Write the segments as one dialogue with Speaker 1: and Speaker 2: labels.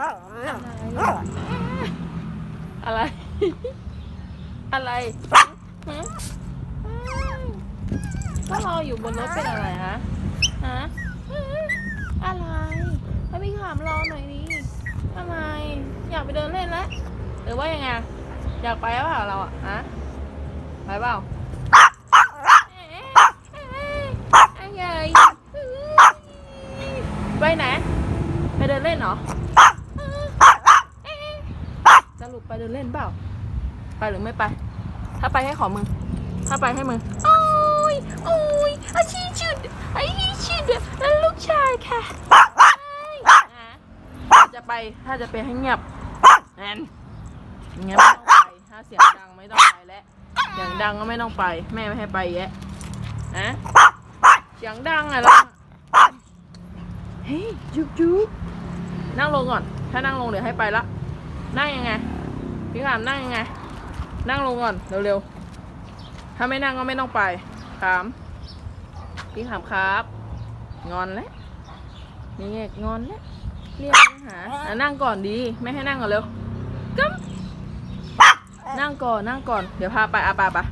Speaker 1: อะไร อะไรฮะก็รออยู่บนรถเป็นอะไรฮะ ฮะ อะไรแล้พี่ขามรอหน่อยดิทำไม อยากไปเดินเล่นแล้ว หรือว่ายังไง อยากไปเปล่าเราอะฮะ ไปเปล่าอะไรไปไหน ไปเดินเล่นเหรอ สรุปไปเดินเล่นเปล่า ไปหรือไม่ไป ถ้าไปให้ขอมือ ถ้าไปให้มือ โอ้ย โอ้ยอาชีชุดไอ้ชุดแล้วลูกชายค่ะถ้าจะไป ถ้าจะไปให้เงียบแอนเงียบไม่ต้องไป ถ้าเสียงดังไม่ต้องไปแล้วเสียงดังก็ไม่ต้องไป แม่ไม่ให้ไปแยะนะเสียงดังอะแล้วเฮ้ยจุ๊บจุ๊บนั่งลงก่อน ถ้านั่งลงเดี๋ยวให้ไปละ นั่งยังไง พี่ขามนั่งยังไง นั่งลงก่อนเร็วๆ ถ้าไม่นั่งก็ไม่ต้องไป ขาม พี่ขามครับ งอนแล้วนี่ไงงอนแล้วเรียกหาอะนั่งก่อนดี ไม่ให้นั่งก่อนเร็วกึ๊มนั่งก่อนนั่งก่อน เดี๋ยวพาไปอาปาปะ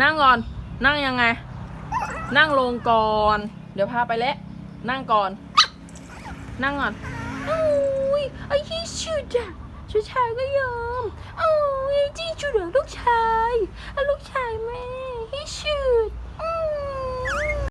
Speaker 1: นั่งก่อน นั่งยังไง นั่งลงก่อน เดี๋ยวพาไปแล้วนั่งก่อน นั่งก่อนโอ้ยไอ้ที่ชุดอะ ชุดชายก็ยอมโอ้ยไอ้ที่ชุดอลูกชายลูกชายแม่ที่ชุด